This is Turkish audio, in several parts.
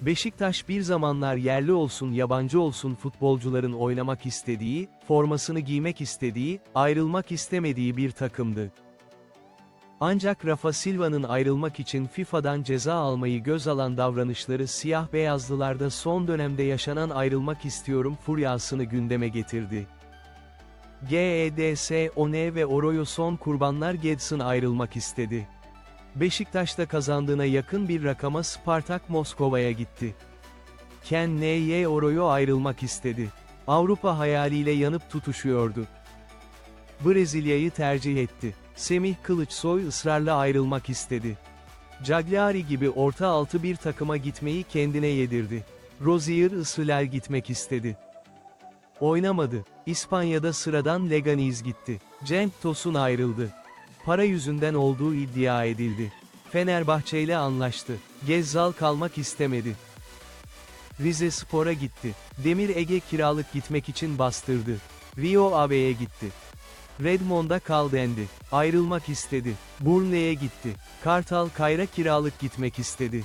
Beşiktaş bir zamanlar yerli olsun yabancı olsun futbolcuların oynamak istediği, formasını giymek istediği, ayrılmak istemediği bir takımdı. Ancak Rafa Silva'nın ayrılmak için FIFA'dan ceza almayı göz alan davranışları siyah beyazlılarda son dönemde yaşanan ayrılmak istiyorum furyasını gündeme getirdi. GEDS, ONE ve Oroyo son kurbanlar Gedson ayrılmak istedi. Beşiktaş'ta kazandığına yakın bir rakama Spartak Moskova'ya gitti. Ken N.Y. Oroyo ayrılmak istedi. Avrupa hayaliyle yanıp tutuşuyordu. Brezilya'yı tercih etti. Semih Kılıçsoy ısrarla ayrılmak istedi. Cagliari gibi orta altı bir takıma gitmeyi kendine yedirdi. Rozier Islal gitmek istedi. Oynamadı. İspanya'da sıradan Leganiz gitti. Cenk Tosun ayrıldı. Para yüzünden olduğu iddia edildi. Fenerbahçe ile anlaştı. Gezzal kalmak istemedi. Rize Spor'a gitti. Demir Ege kiralık gitmek için bastırdı. Rio Ave'ye gitti. Redmond'a kal dendi. Ayrılmak istedi. Burnley'e gitti. Kartal Kayra kiralık gitmek istedi.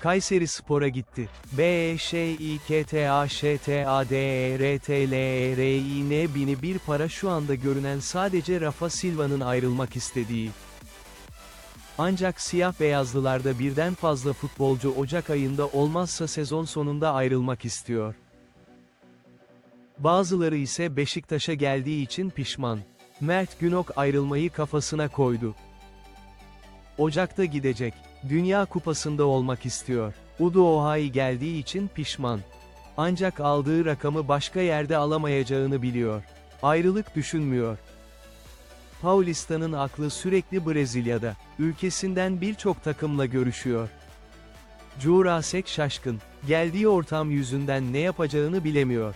Kayseri Spor'a gitti. B E Ş İ K T A Ş T A D E R T L E R İ N bini bir para şu anda görünen sadece Rafa Silva'nın ayrılmak istediği. Ancak siyah beyazlılarda birden fazla futbolcu Ocak ayında olmazsa sezon sonunda ayrılmak istiyor. Bazıları ise Beşiktaş'a geldiği için pişman. Mert Günok ayrılmayı kafasına koydu. Ocak'ta gidecek. Dünya Kupası'nda olmak istiyor. Udo Ohai geldiği için pişman. Ancak aldığı rakamı başka yerde alamayacağını biliyor. Ayrılık düşünmüyor. Paulista'nın aklı sürekli Brezilya'da. Ülkesinden birçok takımla görüşüyor. Jurasek şaşkın. Geldiği ortam yüzünden ne yapacağını bilemiyor.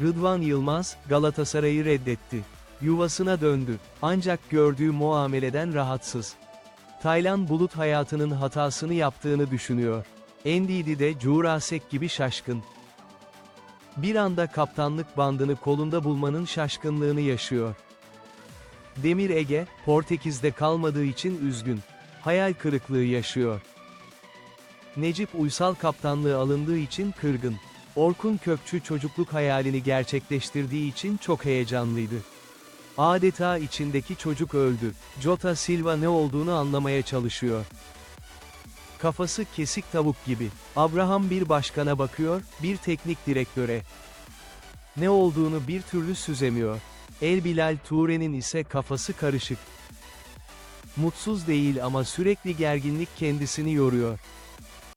Rıdvan Yılmaz, Galatasaray'ı reddetti. Yuvasına döndü. Ancak gördüğü muameleden rahatsız. Taylan Bulut hayatının hatasını yaptığını düşünüyor. Ndidi de Jurasek gibi şaşkın. Bir anda kaptanlık bandını kolunda bulmanın şaşkınlığını yaşıyor. Demir Ege, Portekiz'de kalmadığı için üzgün. Hayal kırıklığı yaşıyor. Necip Uysal kaptanlığı alındığı için kırgın. Orkun Kökçü çocukluk hayalini gerçekleştirdiği için çok heyecanlıydı. Adeta içindeki çocuk öldü. Jota Silva ne olduğunu anlamaya çalışıyor. Kafası kesik tavuk gibi. Abraham bir başkana bakıyor, bir teknik direktöre. Ne olduğunu bir türlü süzemiyor. El Bilal Ture'nin ise kafası karışık. Mutsuz değil ama sürekli gerginlik kendisini yoruyor.